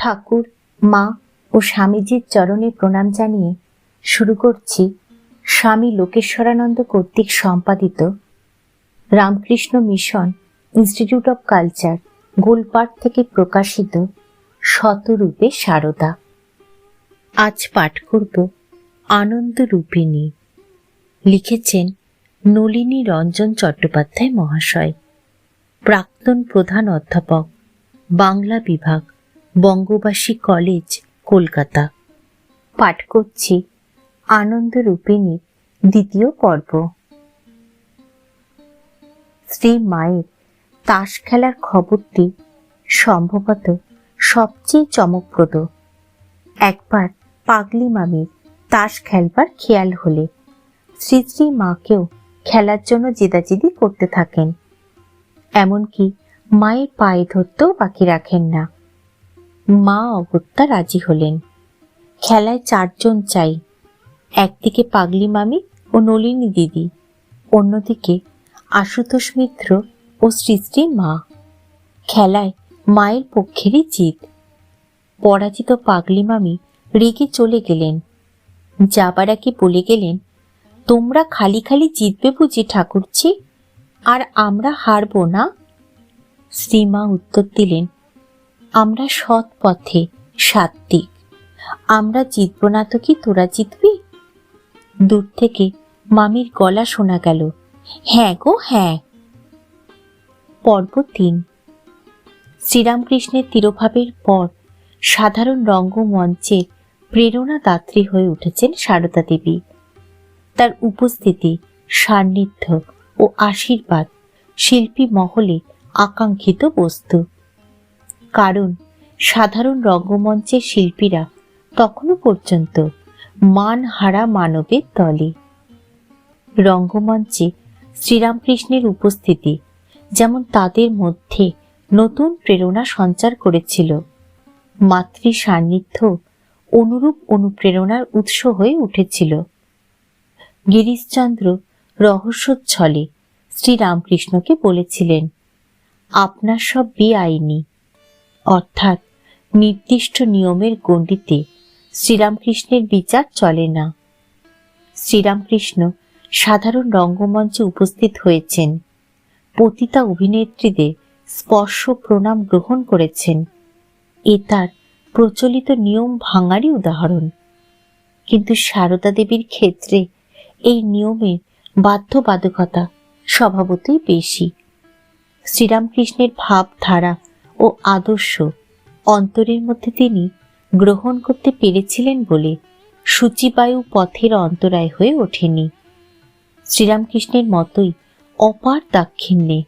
ঠাকুর, মা ও স্বামীজির চরণে প্রণাম জানিয়ে শুরু করছি স্বামী লোকেশ্বরানন্দ কর্তৃক সম্পাদিত Ramakrishna mission institute of culture Golpark থেকে প্রকাশিত শতরূপে সারদা। আজ পাঠ করব আনন্দরূপিণী। লিখেছেন নলিনী রঞ্জন চট্টোপাধ্যায় মহাশয়। প্রাক্তন প্রধান অধ্যাপক, বাংলা বিভাগ। বঙ্গবাসী কলেজ, কলকাতা। পাঠ করছি আনন্দ আনন্দরূপিণীর দ্বিতীয় পর্ব। শ্রী মায়ের তাস খেলার খবরটি সম্ভবত সবচেয়ে চমকপ্রদ। একবার পাগলি মামির তাস খেলবার খেয়াল হলে শ্রী শ্রী মাকেও খেলার জন্য জেদাজেদি করতে থাকেন। এমনকি মায়ের পায়ে ধরতেও বাকি রাখেন না। মা অগত্যা রাজি হলেন। খেলায় চারজন চাই, একদিকে পাগলি মামি ও নলিনী দিদি, অন্যদিকে আশুতোষ মিত্র ও শ্রীশ্রী মা। খেলায় মায়ের পক্ষেরই জিত। পরাজিত পাগলি মামি রেগে চলে গেলেন। যাবার বলে গেলেন, তোমরা খালি খালি জিতবে বুঝি ঠাকুরছি আর আমরা হারবো না? শ্রীমা উত্তর দিলেন আমরা সৎ পথে সাত্বিক আমরা জিতব না তো কি তোরা জিতবি? দূর থেকে মামির গলা শোনা গেল হ্যাঁ গো হ্যাঁ। পর্ব তিন। শ্রীরামকৃষ্ণের তিরোভাবের পর সাধারণ রঙ্গমঞ্চের প্রেরণাদাত্রী হয়ে উঠেছেন সারদা দেবী। তার উপস্থিতি, সান্নিধ্য ও আশীর্বাদ শিল্পী মহলে আকাঙ্ক্ষিত বস্তু। কারণ সাধারণ রঙ্গমঞ্চের শিল্পীরা তখনও পর্যন্ত মান হারা মানবের দলে রঙ্গমঞ্চে শ্রীরামকৃষ্ণের উপস্থিতি যেমন তাদের মধ্যে নতুন প্রেরণা সঞ্চার করেছিল মাতৃ সান্নিধ্য অনুরূপ অনুপ্রেরণার উৎস হয়ে উঠেছিল। গিরিশচন্দ্র রহস্যচ্ছলে শ্রীরামকৃষ্ণকে বলেছিলেন, আপনার সব বেআইনি অর্থাৎ নির্দিষ্ট নিয়মের গণ্ডিতে শ্রীরামকৃষ্ণের বিচার চলে না। শ্রীরামকৃষ্ণ সাধারণ রঙ্গমঞ্চে উপস্থিত হয়েছেন। পতিতা অভিনেত্রীদের স্পর্শ প্রণাম গ্রহণ করেছেন। এ তার প্রচলিত নিয়ম ভাঙারই উদাহরণ। কিন্তু সারদা দেবীর ক্ষেত্রে এই নিয়মের বাধ্যবাধকতা স্বভাবতই বেশি। শ্রীরামকৃষ্ণের ভাবধারা ও আদর্শ। অন্তরের মধ্যে তিনি গ্রহণ করতে পেরেছিলেন বলে সূচিবায়ু পথের অন্তরায় হয়ে ওঠেনি। শ্রীরামকৃষ্ণের মতোই অপার দাক্ষিণ্যে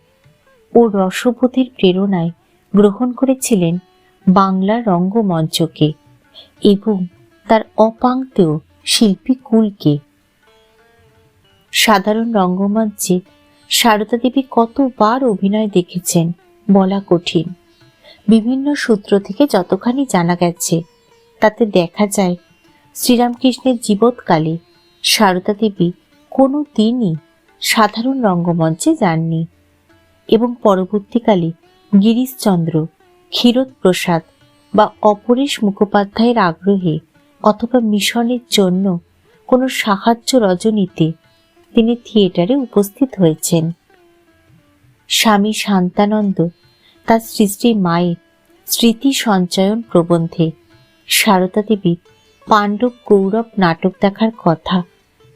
ও রসবোধের প্রেরণায় গ্রহণ করেছিলেন বাংলা রঙ্গমঞ্চকে এবং তার অপাঙ্ক্তেয় শিল্পী কুলকে। সাধারণ রঙ্গমঞ্চে সারদা দেবী কতবার অভিনয় দেখেছেন বলা কঠিন। বিভিন্ন সূত্র থেকে যতখানি জানা গেছে, তাতে দেখা যায় শ্রীরামকৃষ্ণের জীবৎকালে সারদা দেবী কোনো দিনই সাধারণ রঙ্গমঞ্চে যাননি এবং পরবর্তীকালে গিরিশচন্দ্র ক্ষীরোদ প্রসাদ বা অপরেশ মুখোপাধ্যায়ের আগ্রহে অথবা মিশনের জন্য কোনো সাহায্য রজনীতে তিনি থিয়েটারে উপস্থিত হয়েছেন। স্বামী শান্তানন্দ তার সৃষ্টি মায়ের স্মৃতি সঞ্চয়ন প্রবন্ধে। সারদা দেবী, পাণ্ডব গৌরব নাটক দেখার কথা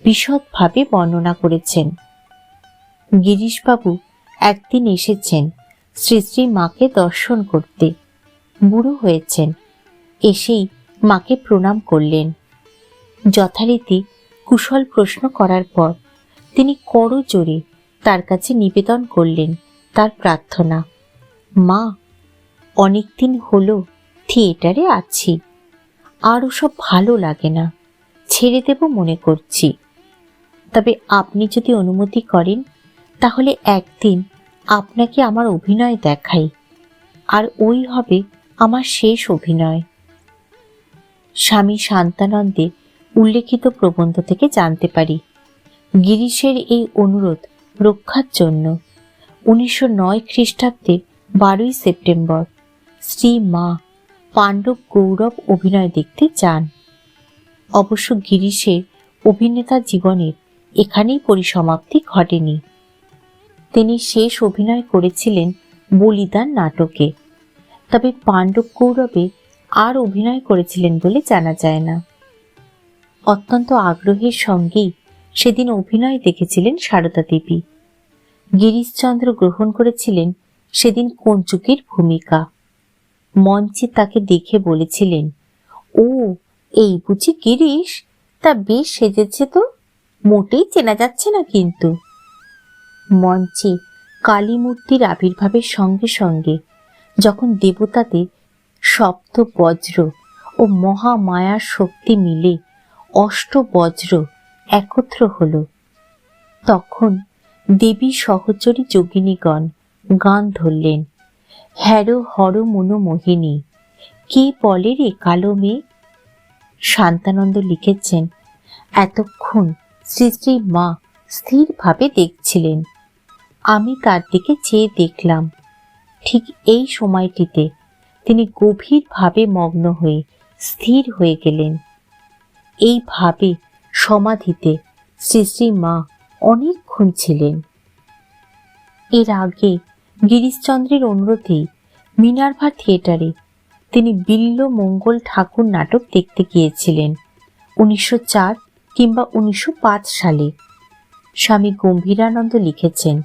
বিশদভাবে বর্ণনা করেছেন। গিরিশবাবু একদিন এসেছেন শ্রী শ্রী মাকে দর্শন করতে। বুড়ো হয়েছেন, এসেই মাকে প্রণাম করলেন। যথারীতি কুশল প্রশ্ন করার পর তিনি করো জোরে তার কাছে নিবেদন করলেন তার প্রার্থনা। মা, অনেকদিন হলো থিয়েটারে আছি। আর ওসব ভালো লাগে না, ছেড়ে দেব মনে করছি। তবে আপনি যদি অনুমতি করেন, তাহলে একদিন আপনাকে আমার অভিনয় দেখাই। আর ওই হবে আমার শেষ অভিনয়। স্বামী শান্তানন্দে উল্লেখিত প্রবন্ধ থেকে জানতে পারি, গিরিশের এই অনুরোধ রক্ষার জন্য। উনিশশো নয় খ্রিস্টাব্দের বারোই সেপ্টেম্বর। শ্রী মা, পাণ্ডব গৌরব অভিনয় দেখতে চান। অবশ্য গিরিশের অভিনেতা জীবনের এখানেই পরিসমাপ্তি ঘটেনি। তিনি শেষ অভিনয় করেছিলেন বলিদান নাটকে। তবে পাণ্ডব গৌরবে আর অভিনয় করেছিলেন বলে জানা যায় না। অত্যন্ত আগ্রহের সঙ্গেই সেদিন অভিনয় দেখেছিলেন সারদা দেবী। গিরিশচন্দ্র গ্রহণ করেছিলেন সেদিন কঞ্চুকের ভূমিকা? মঞ্চে তাকে দেখে বলেছিলেন, ও, এই বুঝি গিরিশ? তা বেশ সেজেছে তো, মোটেই চেনা যাচ্ছে না কিন্তু। মঞ্চে কালী মূর্তির আবির্ভাবের সঙ্গে সঙ্গে যখন দেবতাদের সপ্ত বজ্র ও মহামায়ার শক্তি মিলে অষ্ট বজ্র একত্র হল, তখন দেবী সহচরী যোগিনীগণ গান ধরলেন। হ্যারো হর মনো মোহিনী, কে বলে রে কালো মেয়ে শান্তানন্দ লিখেছেন, এতক্ষণ শ্রী শ্রী মা স্থিরভাবে দেখছিলেন। আমি তার দিকে চেয়ে দেখলাম। ঠিক এই সময়টিতে তিনি গভীরভাবে মগ্ন হয়ে স্থির হয়ে গেলেন। এই ভাবে সমাধিতে শ্রী শ্রী মা অনেকক্ষণ ছিলেন। এর আগে গিরিশচন্দ্রের অনুরোধেই মিনার্ভা থিয়েটারে তিনি বিল্ল মঙ্গল ঠাকুর নাটক দেখতে গিয়েছিলেন, উনিশশো চার কিংবা উনিশশো পাঁচ সালে। স্বামী গম্ভীরানন্দ লিখেছেন,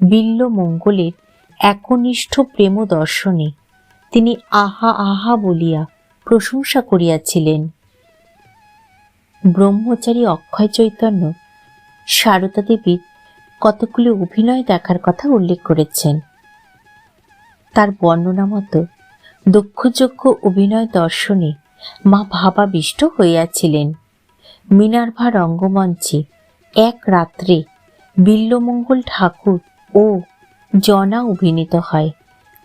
বিল্ল মঙ্গলের একনিষ্ঠ প্রেম দর্শনে তিনি আহা আহা বলিয়া প্রশংসা করিয়াছিলেন। ব্রহ্মচারী অক্ষয় চৈতন্য সারদা দেবীর কতগুলি অভিনয় দেখার কথা উল্লেখ করেছেন। তার বর্ণনা মতো দক্ষযোগ্য অভিনয় দর্শনে মা ভাবাবিষ্ট হইয়াছিলেন। মিনার্ভা রঙ্গমঞ্চে এক রাত্রে বিল্লমঙ্গল ঠাকুর ও জনা অভিনীত হয়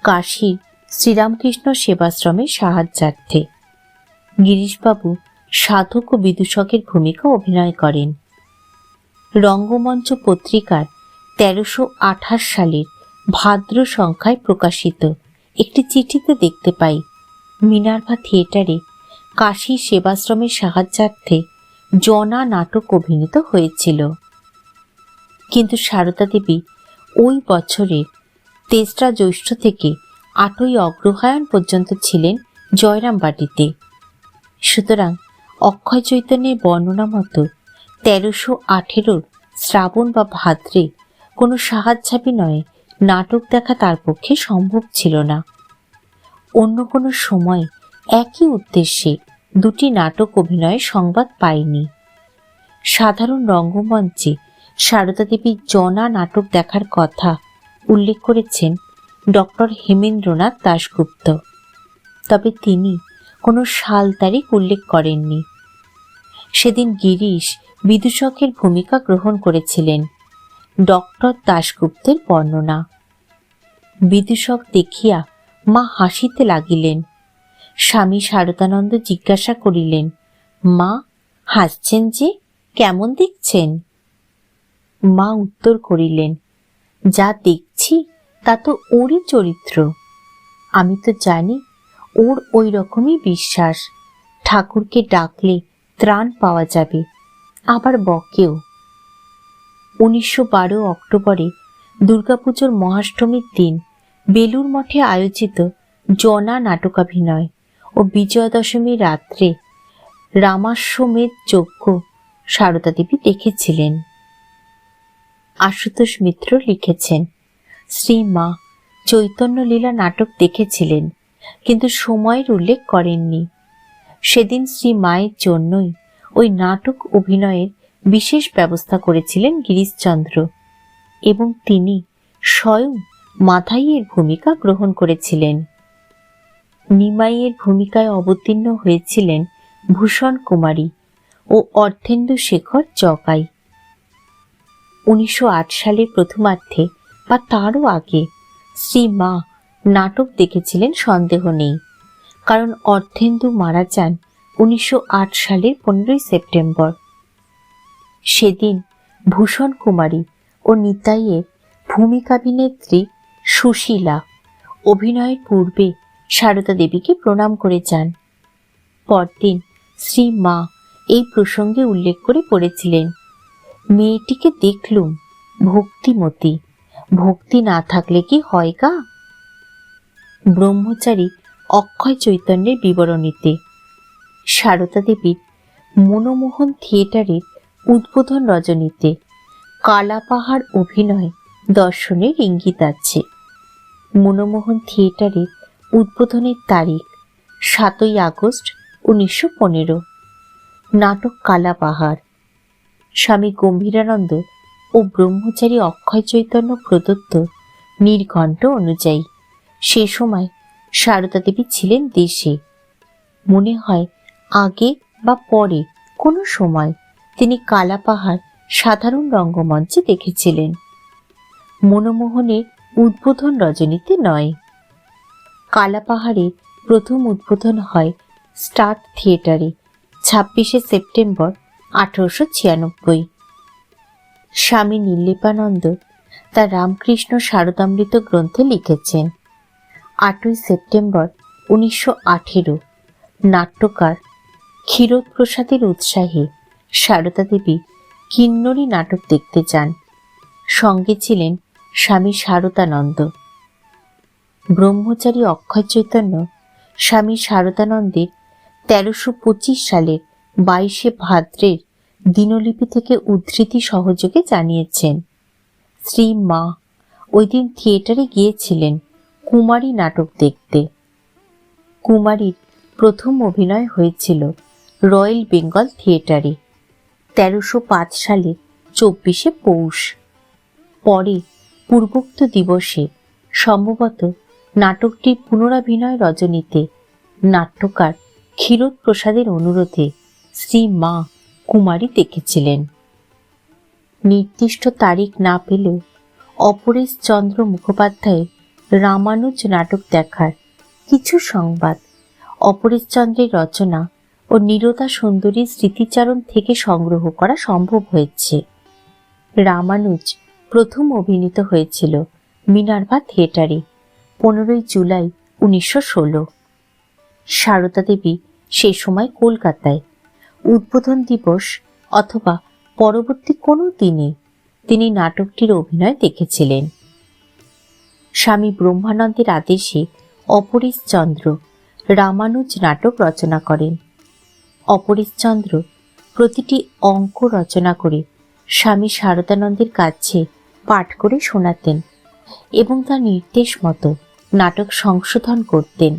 কাশীর শ্রীরামকৃষ্ণ সেবাশ্রমের সাহায্যার্থে। গিরিশবাবু সাধক ও বিদূষকের ভূমিকা অভিনয় করেন। রঙ্গমঞ্চ পত্রিকার তেরোশো আঠাশ সালের ভাদ্র সংখ্যায় প্রকাশিত। একটি চিঠিতে দেখতে পাই, মিনার্ভা থিয়েটারে কাশী সেবাশ্রমের সাহায্যার্থে জনা নাটক অভিনীত হয়েছিল। কিন্তু সারদা দেবী ওই বছরের তেসরা জ্যৈষ্ঠ থেকে আটই অগ্রহায়ণ পর্যন্ত ছিলেন জয়রামবাটিতে। সুতরাং অক্ষয় চৈতন্যের বর্ণনা মতো তেরোশো আঠেরোর শ্রাবণ বা ভাদ্রে কোনো সাহায্যাভিনয়ে নাটক দেখা তার পক্ষে সম্ভব ছিল না। অন্য কোনো সময় একই উদ্দেশ্যে দুটি নাটক অভিনয়ের সংবাদ পাইনি। সাধারণ রঙ্গমঞ্চে সারদা দেবী জনা নাটক দেখার কথা উল্লেখ করেছেন ডক্টর হেমেন্দ্রনাথ দাশগুপ্ত। তবে তিনি কোনো সাল তারিখ উল্লেখ করেননি। সেদিন গিরিশ বিদূষকের ভূমিকা গ্রহণ করেছিলেন। ডক্টর দাশগুপ্তের বর্ণনা। বিদূষক দেখিয়া মা হাসিতে লাগিলেন। স্বামী শারদানন্দ জিজ্ঞাসা করিলেন, মা, হাসছেন যে, কেমন দেখছেন? মা উত্তর করিলেন, যা দেখছি, তা তো ওরই চরিত্র। আমি তো জানি, ওর ওই রকমই বিশ্বাস। ঠাকুরকে ডাকলে ত্রাণ পাওয়া যাবে। আবার বকেও। উনিশশো বারো অক্টোবরে দুর্গাপুজোর মহাষ্টমীর দিন বেলুর মঠে আয়োজিত জনা নাটকাভিনয় ও বিজয়া দশমীর রাত্রে রামাশ্বমেধ যজ্ঞ সারদা দেবী দেখেছিলেন। আশুতোষ মিত্র লিখেছেন, শ্রী মা চৈতন্য লীলা নাটক দেখেছিলেন, কিন্তু সময়ের উল্লেখ করেননি। সেদিন শ্রী মায়ের জন্যই ওই নাটক অভিনয়ের বিশেষ ব্যবস্থা করেছিলেন গিরিশচন্দ্র এবং তিনি স্বয়ং মাথাইয়ের ভূমিকা গ্রহণ করেছিলেন। নিমাইয়ের ভূমিকায় অবতীর্ণ হয়েছিলেন ভূষণ কুমারী ও অর্ধেন্দু শেখর জগাই উনিশশো সালের প্রথমার্ধে বা তারও আগে শ্রী মা নাটক দেখেছিলেন সন্দেহ নেই, কারণ অর্ধেন্দু মারা যান উনিশশো আট সালের পনেরোই সেপ্টেম্বর। সেদিন ভূষণ কুমারী ও নিতাইয়ের ভূমিকাভিনেত্রী সুশীলা অভিনয়ের পূর্বে সারদা দেবীকে প্রণাম করে যান। পরদিন শ্রী মা এই প্রসঙ্গে উল্লেখ করে পড়েছিলেন, মেয়েটিকে দেখলুম, ভক্তিমতী, ভক্তি না থাকলে কি হয় গা? ব্রহ্মচারী অক্ষয় চৈতন্যের বিবরণীতে সারদা দেবীর মনোমোহন থিয়েটারের উদ্বোধন রজনীতে কালা পাহাড় অভিনয় দর্শনের ইঙ্গিত আছে। মনোমোহন থিয়েটারের উদ্বোধনের তারিখ সাতই আগস্ট উনিশশো পনেরো। নাটক কালা পাহাড়। স্বামী গম্ভীরানন্দ ও ব্রহ্মচারী অক্ষয় চৈতন্য প্রদত্ত নির্ঘণ্ট অনুযায়ী সে সময় সারদা দেবী ছিলেন দেশে। মনে হয় আগে বা পরে কোনো সময় তিনি কালা পাহাড় সাধারণ রঙ্গমঞ্চে দেখেছিলেন। মনমোহনের উদ্বোধন রজনীতে নয়। কালা পাহাড়ের প্রথম উদ্বোধন হয় স্টার্ট থিয়েটারে ছাব্বিশে সেপ্টেম্বর আঠারোশো ছিয়ানব্বই। স্বামী নীলেপানন্দ তার রামকৃষ্ণ শারদামৃত গ্রন্থে লিখেছেন, আটই সেপ্টেম্বর উনিশশো আঠেরো, নাট্যকার ক্ষীরোদ প্রসাদের উৎসাহে সারদা দেবী কিন্নরী নাটক দেখতে যান সঙ্গে ছিলেন স্বামী শারদানন্দ ব্রহ্মচারী অক্ষয় চৈতন্য স্বামী শারদানন্দের তেরোশো পঁচিশ সালের বাইশে ভাদ্রের দিনলিপি থেকে উদ্ধৃতি সহযোগে জানিয়েছেন। শ্রী মা ওই দিন থিয়েটারে গিয়েছিলেন কুমারী নাটক দেখতে। কুমারীর প্রথম অভিনয় হয়েছিল রয়্যাল বেঙ্গল থিয়েটারে। তেরোশো পাঁচ সালে চব্বিশে পৌষ। পরে পূর্বোক্ত দিবসে সম্ভবত নাটকটির পুনরাভিনয় রজনীতে নাট্যকার ক্ষীরোদ প্রসাদের অনুরোধে শ্রী মা কুমারী দেখেছিলেন। নির্দিষ্ট তারিখ না পেলেও অপরেশ চন্দ্র মুখোপাধ্যায়ের রামানুজ নাটক দেখার কিছু সংবাদ অপরেশচন্দ্রের রচনা ও নীরতা সুন্দরী স্মৃতিচারণ থেকে সংগ্রহ করা সম্ভব হয়েছে। রামানুজ প্রথম অভিনীত হয়েছিল মিনার্ভা থিয়েটারে, পনেরোই জুলাই উনিশশো ষোলো। সারদা দেবী সেই সময় কলকাতায়। উদ্বোধন দিবস অথবা পরবর্তী কোনো দিনে তিনি নাটকটির অভিনয় দেখেছিলেন। স্বামী ব্রহ্মানন্দের আদেশে অপরিশ চন্দ্র রামানুজ নাটক রচনা করেন। অপরেশচন্দ্র প্রতিটি অঙ্ক রচনা করে স্বামী শারদানন্দের কাছে পাঠ করে শোনাতেন এবং তার নির্দেশ মতো নাটক সংশোধন করতেন।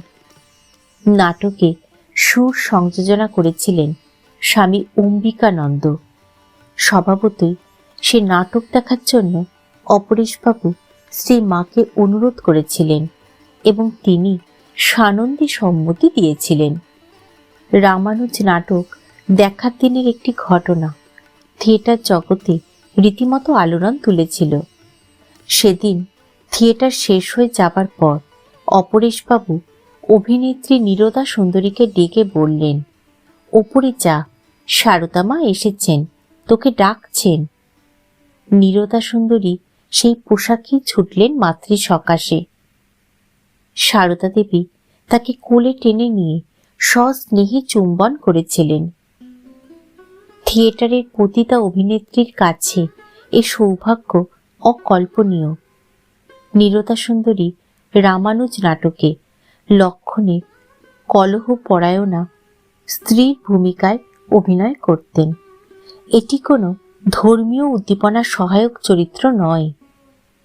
নাটকে সুর সংযোজনা করেছিলেন স্বামী অম্বিকানন্দ। স্বভাবতই সে নাটক দেখার জন্য অপরেশবাবু শ্রী মাকে অনুরোধ করেছিলেন এবং তিনি সানন্দে সম্মতি দিয়েছিলেন। রামানুজ নাটক দেখার দিনের একটি ঘটনা। থিয়েটার জগতে রীতিমতো আলোড়ন তুলেছিল। সেদিন থিয়েটার শেষ হয়ে যাবার পর অপরেশবাবু অভিনেত্রী নীরদা সুন্দরীকে ডেকে বললেন, ওপরে যা, সারদামা এসেছেন, তোকে ডাকছেন। নীরদা সুন্দরী সেই পোশাকেই ছুটলেন মাতৃ সকাশে সারদা দেবী তাকে কোলে টেনে নিয়ে সস্নেহে চুম্বন করেছিলেন। থিয়েটারের পতিতা অভিনেত্রীর কাছে এ সৌভাগ্য অকল্পনীয়। নীরতা সুন্দরী রামানুজ নাটকে লক্ষণে কলহ পরায়ণা স্ত্রীর ভূমিকায় অভিনয় করতেন। এটি কোনো ধর্মীয় উদ্দীপনার সহায়ক চরিত্র নয়।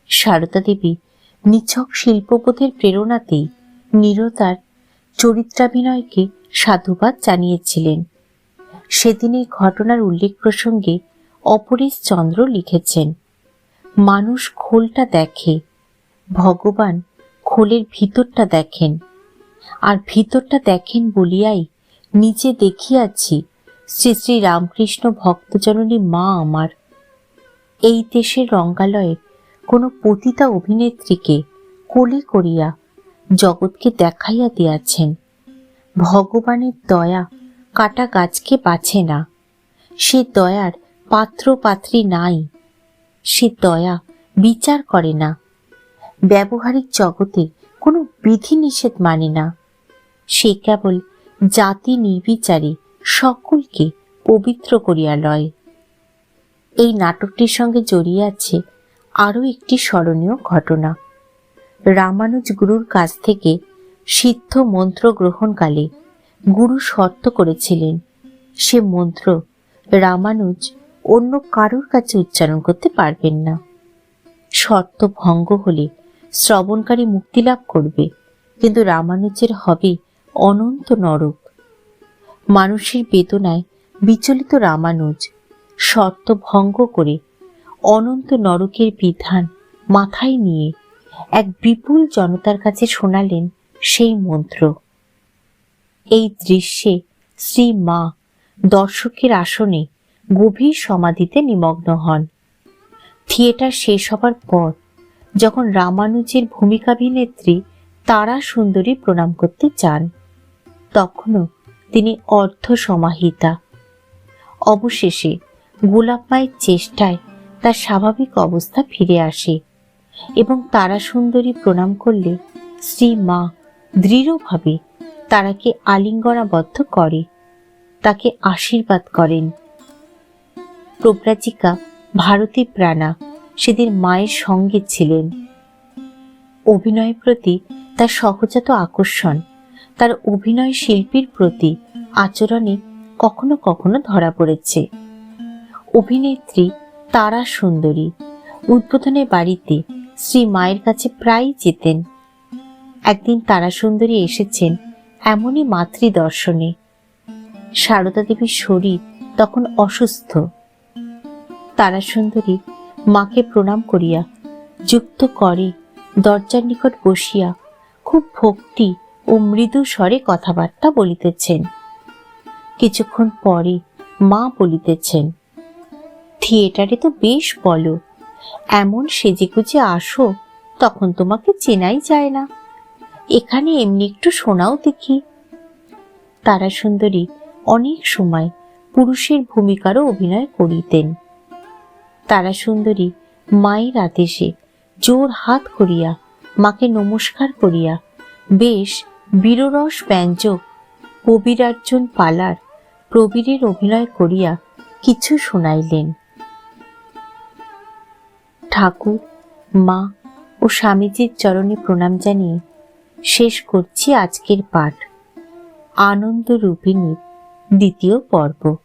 সারদা দেবী নিছক শিল্পবোধের প্রেরণাতেই নীরতার চরিত্রাভিনয়কে সাধুবাদ জানিয়েছিলেন। সেদিনের ঘটনার উল্লেখ প্রসঙ্গে অপরেশ চন্দ্র লিখেছেন, মানুষ খোলটা দেখে, ভগবান খোলের ভিতরটা দেখেন, আর ভিতরটা দেখেন বলিয়াই নিচে দেখিয়াছি শ্রী শ্রী রামকৃষ্ণ ভক্তজননী মা আমার। এই দেশের রঙ্গালয়ের কোনো পতিতা অভিনেত্রীকে কোলে করিয়া জগৎকে দেখাইয়া দিয়াছেন। ভগবানের দয়া কাটা গাছকে বাছে না। সে দয়ার পাত্র পাত্রী নাই। সে দয়া বিচার করে না। ব্যবহারিক জগতে কোনো বিধি নিষেধ মানে না। সে কেবল জাতি নির্বিচারে সকলকে পবিত্র করিয়া লয়। এই নাটকটির সঙ্গে জড়িয়ে আছে আরও একটি স্মরণীয় ঘটনা। রামানুজ গুরুর কাছ থেকে সিদ্ধ মন্ত্র গ্রহণকালে গুরু শর্ত করেছিলেন। সে মন্ত্র রামানুজ অন্য কারোর কাছে উচ্চারণ করতে পারবেন না। শর্ত ভঙ্গ হলে শ্রবণকারী মুক্তি লাভ করবে, কিন্তু রামানুজের হবে অনন্ত নরক। মানুষের বেদনায় বিচলিত রামানুজ শর্ত ভঙ্গ করে অনন্ত নরকের বিধান মাথায় নিয়ে এক বিপুল জনতার কাছে শোনালেন সেই মন্ত্র। এই দৃশ্যে শ্রী মা দর্শকের আসনে গভীর সমাধিতে নিমগ্ন হন। থিয়েটার শেষ হবার পর যখন রামানুজের ভূমিকাভিনেত্রী তারা সুন্দরী প্রণাম করতে চান, তখনও তিনি অর্ধ সমাহিতা। অবশেষে গোলাপ মায়ের চেষ্টায় তার স্বাভাবিক অবস্থা ফিরে আসে। এবং তারা সুন্দরী প্রণাম করলে শ্রী মা দৃঢ়ভাবে তারাকে আলিঙ্গনাবদ্ধ করে, তাকে আশীর্বাদ করেন। প্রব্রাজিকা ভারতী প্রাণা সেদিন মায়ের সঙ্গে ছিলেন। অভিনয়ের প্রতি তার সহজাত আকর্ষণ, তার অভিনয় শিল্পীর প্রতি আচরণে কখনো কখনো ধরা পড়েছে। অভিনেত্রী তারা সুন্দরী, উদ্বোধনের বাড়িতে শ্রী মায়ের কাছে প্রায়ই যেতেন। একদিন তারা সুন্দরী এসেছেন এমনই মাতৃ দর্শনে সারদা দেবীর শরীর তখন অসুস্থ। তারা সুন্দরী মাকে প্রণাম করিয়া যুক্ত করে দরজার নিকট বসিয়া খুব ভক্তি ও মৃদু স্বরে কথাবার্তা বলিতেছেন। কিছুক্ষণ পরে মা বলিতেছেন, থিয়েটারে তো বেশ বলো এমন সেজেগুজে আসো, তখন তোমাকে চেনাই যায় না। এখানে এমনি একটু শোনাও দেখি। তারা সুন্দরী অনেক সময় পুরুষের ভূমিকারও অভিনয় করিতেন। তারা সুন্দরী মায়ের আদেশে জোর হাত করিয়া, মাকে নমস্কার করিয়া, বেশ বীররস ব্যঞ্জক কবিরার্জুন পালার প্রবীরের অভিনয় করিয়া কিছু শোনাইলেন। ঠাকুর, মা ও স্বামীজির চরণে প্রণাম জানিয়ে শেষ করছি আজকের পাঠ। আনন্দ রূপিণীর দ্বিতীয় পর্ব।